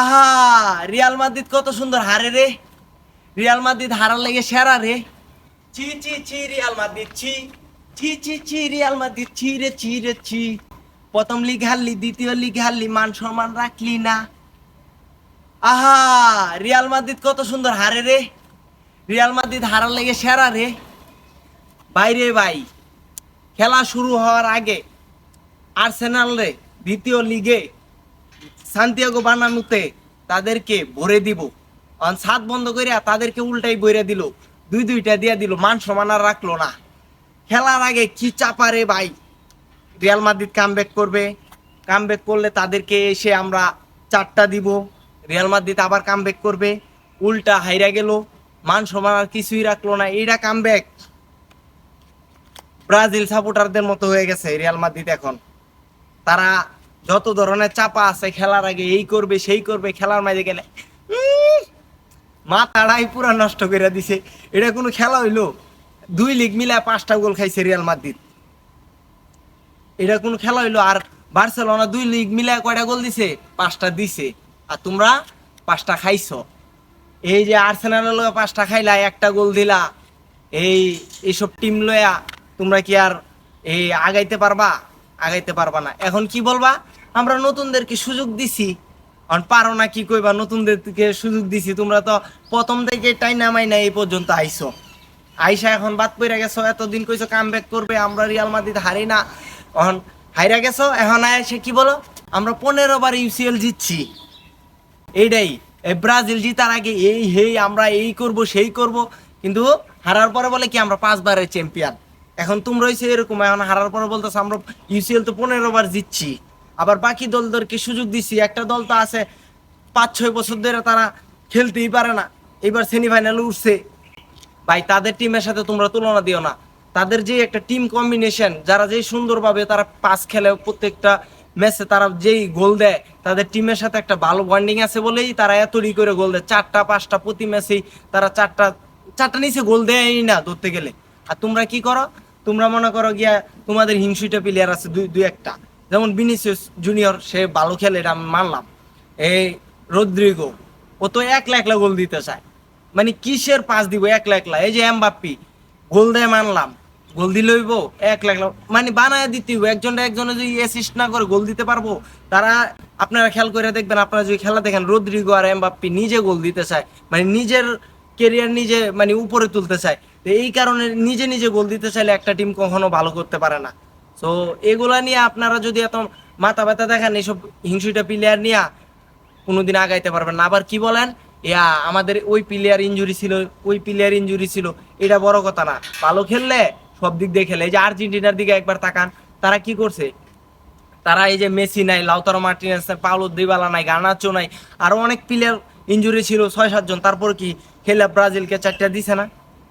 আহা, Real Madrid কত সুন্দর হারে রে। রিয়াল মাদ্রিদ হারার লেগে সেরা রে। চি চি চি রিয়াল মাদ্রিদ চি চি চি চি রিয়াল মাদ্রিদ চি রে চি রে চি প্রথম লিগ হারলি, দ্বিতীয় লিগ হারলি, মান সম্মান রাখলি না। আহা, রিয়াল মাদ্রিদ কত সুন্দর হারে রে। রিয়াল মাদ্রিদ হারার লেগে সেরা রে। বাইরে ভাই, খেলা শুরু হওয়ার আগে আর্সেনাল রে, দ্বিতীয় লিগে সান্তিয়াগো বানানুতে তাদেরকে ভরে দিব। অন সাত বন্ধ করিয়া তাদেরকে উল্টাই বইরে দিল। দুই দুইটা দিয়া দিল, মান সমান আর রাখল না। খেলার আগে কি চাপারে ভাই? রিয়াল মাদ্রিদ কামব্যাক করবে। কামব্যাক করলে তাদেরকে এসে আমরা চারটা দিব। রিয়াল মাদ্রিদ আবার কামব্যাক করবে। উল্টা হাইরা গেল। মান সমান আর কিছুই রাখল না। এইটা কামব্যাক ব্রাজিল সাপোর্টারদের মতো হয়ে গেছে রিয়াল মাদ্রিদ এখন। তারা যত ধরনের চাপা আছে খেলার আগে এই করবে, সেই করবে, খেলার মাঝে গেলে মাথাটাই পুরা নষ্ট করে দিছে। এটা কোনো খেলা হইল? দুই লিগ মিলায় পাঁচটা গোল খাইছে রিয়াল মাদ্রিদ। এটা কোনো খেলা হইল? আর বার্সেলোনা দুই লিগ মিলায় কয়টা গোল দিছে? পাঁচটা দিছে। আর তোমরা পাঁচটা খাইছো। এই যে আর্সেনালের লগে পাঁচটা খাইলা, একটা গোল দিলা, এই এইসব টিম লয়া তোমরা কি আর, এই আগাইতে পারবা? আগাইতে পারবা না। এখন কি বলবা? আমরা নতুনদেরকে সুযোগ দিছি। এখন পারো না কি কইবা, নতুনদেরকে সুযোগ দিছি। তোমরা তো প্রথম থেকে টাই নামাই না এই পর্যন্ত আইসো আইসা এখন বাদ পইরা গেছো, এতদিন কইছো কাম ব্যাক করবে, আমরা রিয়াল মাদ্রিদ হারি না। এখন হাইরা গেছো, এখন আইসে কি বলো? আমরা পনেরো বার ইউসিএল জিতছি। এইটাই এই ব্রাজিল জিতার আগে এই, হেই, আমরা এই করব, সেই করব। কিন্তু হারার পরে বলে কি, আমরা পাঁচবারের চ্যাম্পিয়ন এখন তোমরা হইছে এরকম, এখন হারার পরে বলতেছে, আমরা ইউসিএল তো পনেরো বার জিতছি। আবার বাকি দলদেরকে সুযোগ দিচ্ছি একটা দল তো আছে, পাঁচ, ছয় বছর ধরে তারা খেলতেই পারে না। এবার সেমিফাইনালে উঠছে। ভাই, তাদের টিমের সাথে তোমরা তুলনা দিও না। তাদের যে একটা টিম কম্বিনেশন যারা যেই সুন্দরভাবে তারা পাস খেলে প্রত্যেকটা ম্যাচে তারা যেই গোল দেয়, তাদের টিমের সাথে একটা ভালো বন্ডিং আছে বলেই তারা এতই করে গোল দেয়। চারটা, পাঁচটা প্রতি ম্যাচেই তারা চারটা চারটা নিচে গোল দেয়ই না ধরতে গেলে। আর তোমরা কি করো? তোমরা মনে করো গিয়া তোমাদের হিংসুইটা প্লেয়ার আছে দুই দুই একটা। যেমন বিনিসিয়াস জুনিয়র, সে ভালো খেলে, এটা আমি মানলাম। এই রদ্রিগো, ও তো একলা একলা গোল দিতে চায়। মানে কিসের পাস দিব একলা একলা? এই যে এম এমবাপ্পি, গোল দেয় মানলাম। গোল দিলে এক লাখ মানে বানায় দিতে হইব, একজনটা একজনে যদি অ্যাসিস্ট না করে গোল দিতে পারব, তারা আপনারা খেয়াল করে দেখবেন, আপনারা যদি খেলা দেখেন, রদ্রিগো আর এমবাপ্পি নিজে গোল দিতে চায়। মানে নিজের কেরিয়ার নিজে মানে উপরে তুলতে চায়। তো এই কারণে নিজে নিজে গোল দিতে চাইলে একটা টিম কখনো ভালো করতে পারে না। তো এগুলা নিয়ে আপনারা যদি এত মাথা ব্যথা দেখেন, এইসব হিংসুটা প্লেয়ার নিয়ে কোনোদিন আগাইতে পারবেন না। আবার কি বলেন? ইয়া, আমাদের ওই প্লেয়ার ইনজুরি ছিল, ওই প্লেয়ার ইনজুরি ছিল, এটা বড় কথা না। ভালো খেললে সব দিক দিয়ে খেলে। এই যে আর্জেন্টিনার দিকে একবার তাকান, তারা কি করছে? তারা এই যে মেসি নাই, লাউতারো মার্টিনেস পাউলো দিবালা নাই গানাচো নাই, আরও অনেক প্লেয়ার ইনজুরি ছিল, ছয় সাতজন তারপর কি খেলে ব্রাজিলকে চারটা দিছে না?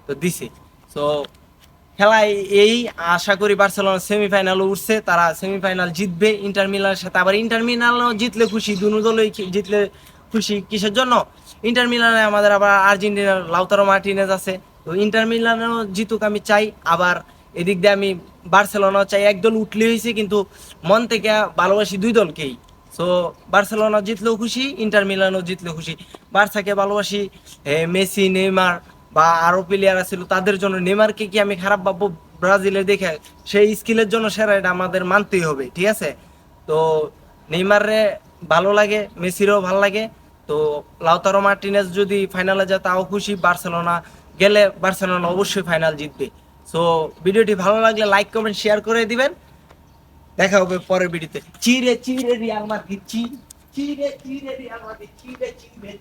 তো দিছে। তো খেলায় এই আশা করি বার্সেলোনা সেমিফাইনাল উঠছে, তারা সেমিফাইনাল জিতবে। ইন্টার মিলানের সাথে আবার ইন্টার মিলানও জিতলে খুশি, দুনো দলই জিতলে খুশি কিসের জন্য? ইন্টার মিলানে আমাদের আবার আর্জেন্টিনার লাউতারো মার্টিনেজ আছে, তো ইন্টার মিলানও জিতুক আমি চাই। আবার এদিক দিয়ে আমি বার্সেলোনাও চাই। একদল উঠলে হয়েছে, কিন্তু মন থেকে ভালোবাসি দুই দলকেই। সো বার্সেলোনা জিতলেও খুশি, ইন্টার মিলানও জিতলেও খুশি। বার্সাকে ভালোবাসি মেসি, নেইমার বা আরও প্লেয়ার আছিল, তাদের জন্য নেইমারকে কি আমি খারাপ ভাববো? ব্রাজিলে দেখে সেই স্কিলের জন্য সেরা এটা আমাদের মানতেই হবে, ঠিক আছে? তো নেইমারে ভালো লাগে, মেসিরও ভালো লাগে। তো লাউতারো মার্টিনেস যদি ফাইনালে যায়, তাও খুশি। বার্সেলোনা গেলে বার্সেলোনা অবশ্যই ফাইনাল জিতবে। সো ভিডিওটি ভালো লাগলে লাইক কমেন্ট শেয়ার করে দিবেন। দেখা হবে পরের ভিডিওতে। চিরে চিরে রিয়াল চি চিরে চিরে রিয়াল মাদ্রিদ চিরে চিরে